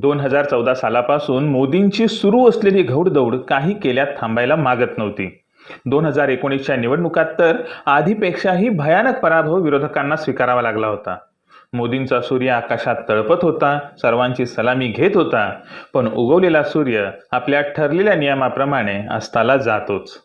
दोन हजार चौदा सालापासून मोदींची सुरू असलेली घौडदौड काही केल्यात थांबायला मागत नव्हती. दोन हजार एकोणीसच्या निवडणुकात तर आधीपेक्षाही भयानक पराभव विरोधकांना स्वीकारावा लागला होता. मोदींचा सूर्य आकाशात तळपत होता सर्वांची सलामी घेत होता पण उगवलेला सूर्य आपल्या ठरलेल्या नियमाप्रमाणे अस्ताला जातोच.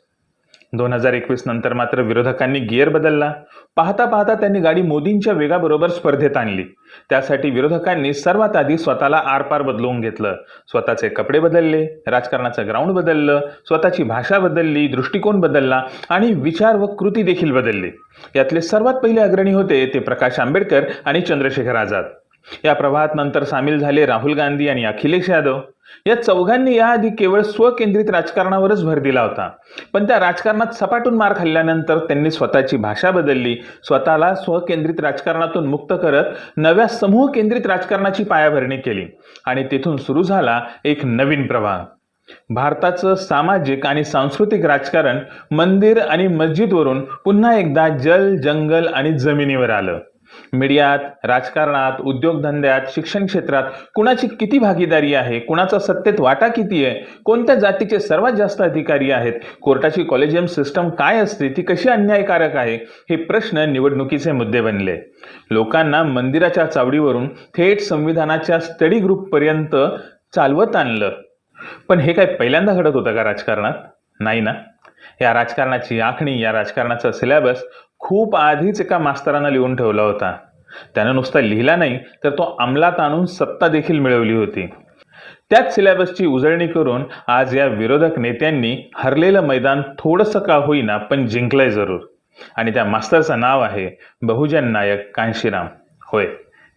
दोन हजार एकवीस नंतर मात्र विरोधकांनी गिअर बदलला. पाहता पाहता त्यांनी गाडी मोदींच्या वेगाबरोबर स्पर्धेत आणली. त्यासाठी विरोधकांनी सर्वात आधी स्वतःला आरपार बदलवून घेतलं. स्वतःचे कपडे बदलले राजकारणाचं ग्राउंड बदललं स्वतःची भाषा बदलली दृष्टिकोन बदलला आणि विचार व कृती देखील बदलली. यातले सर्वात पहिले अग्रणी होते ते प्रकाश आंबेडकर आणि चंद्रशेखर आझाद. या प्रवाहात नंतर सामील झाले राहुल गांधी आणि अखिलेश यादव. या चौघांनी याआधी केवळ स्वकेंद्रित राजकारणावरच भर दिला होता. पण त्या राजकारणात सपाटून मार खाल्ल्यानंतर त्यांनी स्वतःची भाषा बदलली. स्वतःला स्वकेंद्रित राजकारणातून मुक्त करत नव्या समूह केंद्रित राजकारणाची पायाभरणी केली आणि तिथून सुरू झाला एक नवीन प्रवाह. भारताचं सामाजिक आणि सांस्कृतिक राजकारण मंदिर आणि मस्जिदवरून पुन्हा एकदा जल जंगल आणि जमिनीवर आलं. मीडियात राजकारणात उद्योगधंद्यात शिक्षण क्षेत्रात कुणाची किती भागीदारी आहे? कुणाचा सत्तेत वाटा किती आहे? कोणत्या जातीचे सर्वात जास्त अधिकारी आहेत? कोर्टाची कॉलेजियम सिस्टम काय असते? ती कशी अन्यायकारक आहे? हे प्रश्न निवडणुकीचे मुद्दे बनले. लोकांना मंदिराच्या चावडीवरून थेट संविधानाच्या स्टडी ग्रुपपर्यंत चालवत आणलं. पण हे काय पहिल्यांदा घडत होतं का राजकारणात? नाही ना? या राजकारणाची आखणी या राजकारणाचा सिलेबस खूप आधीच एका मास्तरानं लिहून ठेवला होता. त्यानं नुसता लिहिला नाही तर तो अंमलात आणून सत्ता देखील मिळवली होती. त्याच सिलेबसची उजळणी करून आज या विरोधक नेत्यांनी हरलेलं मैदान थोडंसं का होईना पण जिंकलंय जरूर. आणि त्या मास्तरचं नाव आहे बहुजन नायक कांशीराम. होय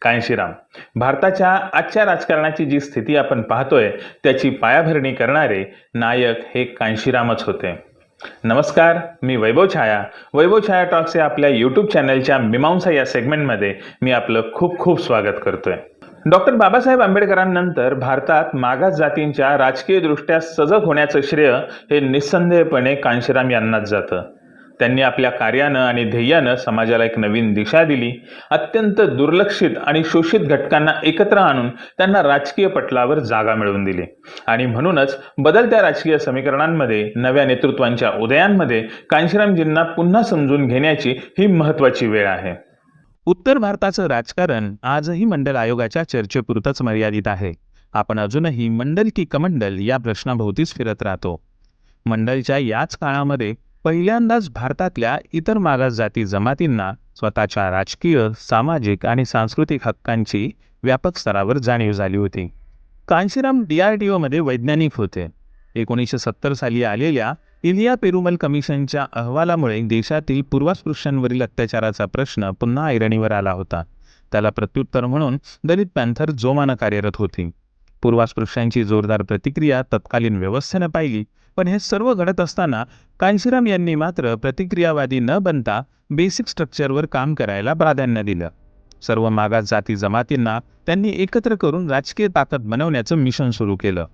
कांशीराम. भारताच्या आजच्या राजकारणाची जी स्थिती आपण पाहतोय त्याची पायाभरणी करणारे नायक हे कांशीरामच होते. नमस्कार मी वैभव छाया. वैभव छाया टॉक्स या आपल्या यूट्यूब चॅनलच्या मीमांसा या सेगमेंटमध्ये मी आपलं खूप खूप स्वागत करतोय. डॉक्टर बाबासाहेब आंबेडकरांनंतर भारतात मागास जातींच्या राजकीयदृष्ट्या सजग होण्याचं श्रेय हे निस्संदेहपणे कांशीराम यांनाच जातं. त्यांनी आपल्या कार्यानं आणि ध्येयानं समाजाला एक नवीन दिशा दिली. अत्यंत दुर्लक्षित आणि शोषित घटकांना एकत्र आणून त्यांना राजकीय पटलावर जागा मिळवून दिली. आणि म्हणूनच बदलत्या राजकीय समीकरणांमध्ये नव्या नेतृत्वांच्या उदयांमध्ये कांशीरामजींना पुन्हा समजून घेण्याची ही महत्त्वाची वेळ आहे. उत्तर भारताचं राजकारण आजही मंडल आयोगाच्या चर्चेपुरतंच मर्यादित आहे. आपण अजूनही मंडल की कमंडल या प्रश्नाभोवतीच फिरत राहतो. मंडलच्या याच काळामध्ये पहिल्यांदाच भारतातल्या इतर मागास जाती जमातींना स्वतःच्या राजकीय सामाजिक आणि सांस्कृतिक हक्कांची व्यापक स्तरावर जाणीव झाली होती. कांशीराम डी आर डी ओमध्ये वैज्ञानिक होते. एकोणीसशे सत्तर साली आलेल्या इलिया पेरुमल कमिशनच्या अहवालामुळे देशातील पूर्वास्पृश्यांवरील अत्याचाराचा प्रश्न पुन्हा ऐरणीवर आला होता. त्याला प्रत्युत्तर म्हणून दलित पॅन्थर जोमानं कार्यरत होती. पूर्वास्पृश्यांची जोरदार प्रतिक्रिया तत्कालीन व्यवस्थेनं पाहिली. पण हे सर्व घडत असताना कांशीराम यांनी मात्र प्रतिक्रियावादी न बनता बेसिक स्ट्रक्चरवर काम करायला प्राधान्य दिलं. सर्व मागास जाती जमातींना त्यांनी एकत्र करून राजकीय ताकद बनवण्याचं मिशन सुरू केलं.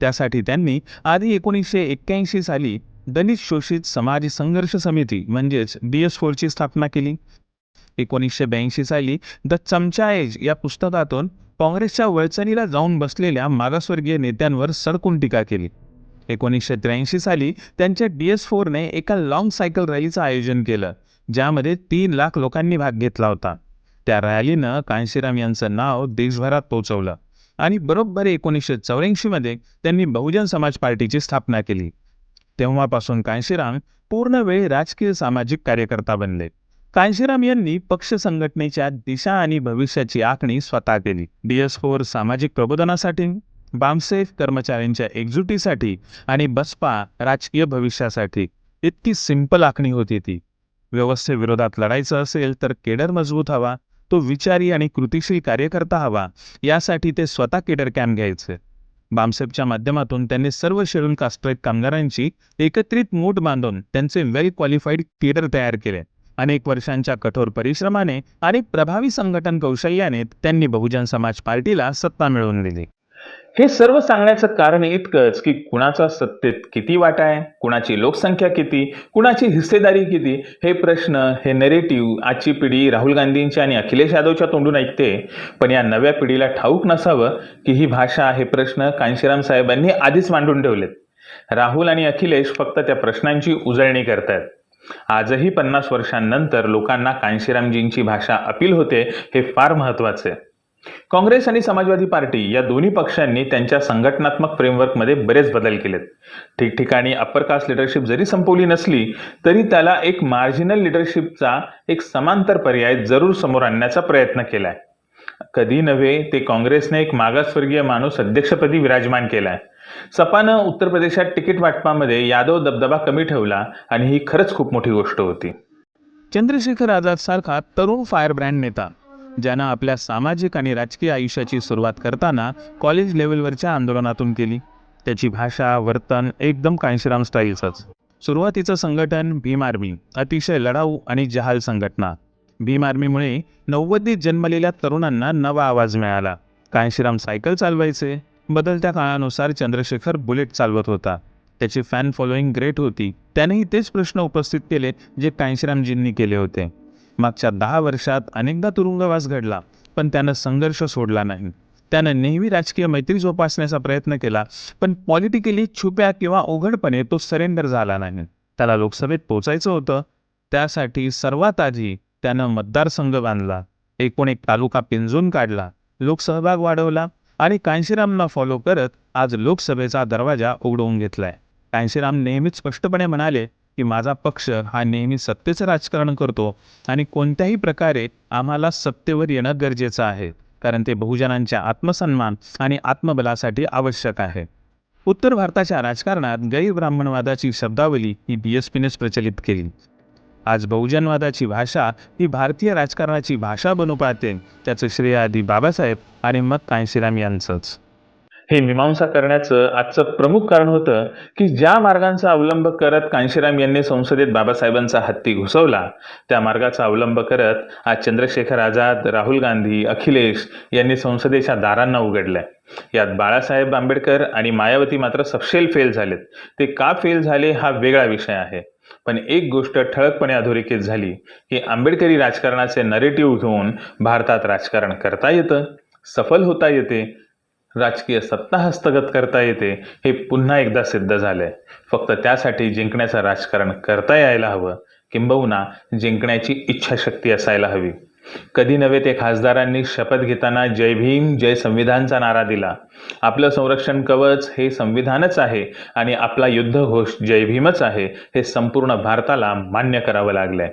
त्यासाठी त्यांनी आधी एकोणीसशे एक्क्याऐंशी साली दलित शोषित समाज संघर्ष समिती म्हणजेच डी एस फोरची स्थापना केली. एकोणीसशे ब्याऐंशी साली द चमचा एज या पुस्तकातून काँग्रेसच्या वळचणीला जाऊन बसलेल्या मागासवर्गीय नेत्यांवर सडकून टीका केली. एकोणीसशे त्र्याऐंशी साली त्यांच्या डी एस फोरने एका लाँग सायकल रॅलीचं आयोजन केलं ज्यामध्ये तीन लाख लोकांनी भाग घेतला होता. त्या रॅलीनं कांशीराम यांचं नाव देशभरात पोचवलं आणि बरोबर एकोणीसशे चौऱ्याऐंशीमध्ये त्यांनी बहुजन समाज पार्टीची स्थापना केली. तेव्हापासून कांशीराम पूर्ण वेळ राजकीय सामाजिक कार्यकर्ता बनले. कांशीराम यांनी पक्ष संघटनेच्या दिशा आणि भविष्याची आखणी स्वतः केली. डी एस फोर सामाजिक प्रबोधनासाठी बामसेफ कर्मचाऱ्यांच्या एकजुटीसाठी आणि बसपा राजकीय भविष्यासाठी इतकी सिंपल आखणी होती ती. व्यवस्थेविरोधात लढायचं असेल तर केडर मजबूत हवा तो विचारी आणि कृतिशील कार्यकर्ता हवा यासाठी ते स्वतः केडर कॅम्प घ्यायचे. बामसेपच्या माध्यमातून त्यांनी सर्व शेड्यूल कास्ट्रेट कामगारांची एकत्रित मूठ बांधून त्यांचे वेल क्वालिफाईड केडर तयार केले. अनेक वर्षांच्या कठोर परिश्रमाने आणि प्रभावी संघटन कौशल्याने त्यांनी बहुजन समाज पार्टीला सत्ता मिळवून दिली. हे सर्व सांगण्याचं कारण इतकंच की कुणाचा सत्तेत किती वाटा आहे? कुणाची लोकसंख्या किती? कुणाची हिस्सेदारी किती? हे प्रश्न हे नेरेटिव्ह आजची पिढी राहुल गांधींच्या आणि अखिलेश यादवच्या तोंडून ऐकते. पण या नव्या पिढीला ठाऊक नसावं की ही भाषा हे प्रश्न कांशीराम साहेबांनी आधीच मांडून ठेवलेत. राहुल आणि अखिलेश फक्त त्या प्रश्नांची उजळणी करतायत. आजही पन्नास वर्षांनंतर लोकांना कांशीरामजींची भाषा अपील होते हे फार महत्त्वाचे. आहे काँग्रेस आणि समाजवादी पार्टी या दोन्ही पक्षांनी त्यांच्या संघटनात्मक फ्रेमवर्कमध्ये बरेच बदल केलेत. ठिकठिकाणी अप्पर कास्ट लिडरशिप जरी संपवली नसली तरी त्याला एक मार्जिनल लिडरशिपचा एक समांतर पर्याय जरूर समोर आणण्याचा प्रयत्न केलाय. कधी नव्हे ते काँग्रेसने एक मागासवर्गीय माणूस अध्यक्षपदी विराजमान केलाय. सपानं उत्तर प्रदेशात तिकीट वाटपामध्ये यादव दबदबा कमी ठेवला आणि ही खरंच खूप मोठी गोष्ट होती. चंद्रशेखर आझाद सारखा तरुण फायर ब्रँड नेता ज्यानं आपल्या सामाजिक आणि राजकीय आयुष्याची सुरुवात करताना कॉलेज लेवलवरच्या आंदोलनातून केली. त्याची भाषा वर्तन एकदम कांशीराम स्टाईलचंच. सुरुवातीचं संघटन भीम आर्मी अतिशय लढाऊ आणि जहाल संघटना. भीम आर्मीमुळे नव्वदीत जन्मलेल्या तरुणांना नवा आवाज मिळाला. कांशीराम सायकल चालवायचे. बदलत्या काळानुसार चंद्रशेखर बुलेट चालवत होता. त्याची फॅन फॉलोईंग ग्रेट होती. त्यानेही तेच प्रश्न उपस्थित केले जे कांशीरामजींनी केले होते. मागच्या दहा वर्षात अनेकदा तुरुंगवास घडला पण त्यानं संघर्ष सोडला नाही. त्यानं नेहमी राजकीय मैत्री जोपासण्याचा प्रयत्न केला पण पॉलिटिकली छुप्या किंवा उघडपणे तो सरेंडर झाला नाही. त्याला लोकसभेत पोचायचं होतं. त्यासाठी सर्वात आधी त्यानं मतदारसंघ बांधला. एकूण एक तालुका पिंजून काढला लोकसहभाग वाढवला आणि कांशीरामना फॉलो करत आज लोकसभेचा दरवाजा उघडवून घेतलाय. कांशीराम नेहमीच स्पष्टपणे म्हणाले की माझा पक्ष हा नेहमी सत्तेचं राजकारण करतो आणि कोणत्याही प्रकारे आम्हाला सत्तेवर येणं गरजेचं आहे कारण ते बहुजनांच्या आत्मसन्मान आणि आत्मबलासाठी आवश्यक आहे. उत्तर भारताच्या राजकारणात गैरब्राह्मणवादाची शब्दावली ही बी एस पीनेच प्रचलित केली. आज बहुजनवादाची भाषा ही भारतीय राजकारणाची भाषा बनू पाहते त्याचं श्रेय आधी बाबासाहेब आणि मग कांशीराम यांचंच. हे मीमांसा करण्याचं आजचं प्रमुख कारण होतं की ज्या मार्गांचा अवलंब करत कांशीराम यांनी संसदेत बाबासाहेबांचा हत्ती घुसवला त्या मार्गाचा अवलंब करत आज चंद्रशेखर आझाद राहुल गांधी अखिलेश यांनी संसदेच्या दारांना उघडलंय. यात बाळासाहेब आंबेडकर आणि मायावती मात्र सपशेल फेल झालेत. ते का फेल झाले हा वेगळा विषय आहे. पण एक गोष्ट ठळकपणे अधोरेखित झाली की आंबेडकरी राजकारणाचे नरेटिव्ह घेऊन भारतात राजकारण करता येतं सफल होता येते राजकीय सत्ता हस्तगत करता येते हे पुन्हा एकदा सिद्ध झालंय. फक्त त्यासाठी जिंकण्याचं राजकारण करता यायला हवं. किंबहुना जिंकण्याची इच्छाशक्ती असायला हवी. कधी नव्हे ते खासदारांनी शपथ घेताना जय भीम जय संविधानचा नारा दिला. आपलं संरक्षण कवच हे संविधानच आहे आणि आपला युद्धघोष जय भीमच आहे हे संपूर्ण भारताला मान्य करावं लागलंय.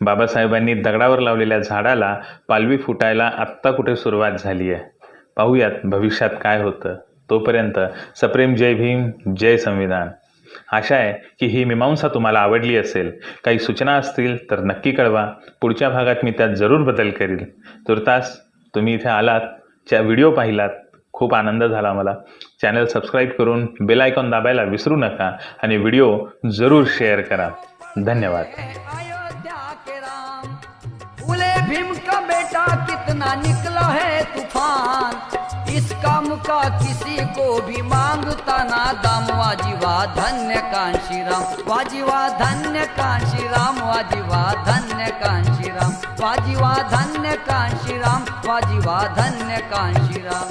बाबासाहेबांनी दगडावर लावलेल्या झाडाला पालवी फुटायला आत्ता कुठे सुरुवात झाली आहे पाहूयात भविष्यात काय होतं. तोपर्यंत सप्रेम जय भीम जय संविधान. आशा आहे की ही मीमांसा तुम्हाला आवडली असेल. काही सूचना असतील तर नक्की कळवा. पुढच्या भागात मी त्यात जरूर बदल करील. तुर्तास तुम्ही इथे आलात च्या व्हिडिओ पाहिलात. खूप आनंद झाला मला. चॅनल सबस्क्राईब करून बेल आयकॉन दाबायला विसरू नका आणि व्हिडिओ जरूर शेअर करा. धन्यवाद. ना निकला है तूफान। इस काम का किसी को भी मांगता ना दाम। वाजीवा धन्य कांशी राम। वाजीवा धन्य कांशी राम। वाजीवा धन्य कांशी राम। वाजीवा धन्य कांशी राम। वाजीवा धन्य कांशी राम।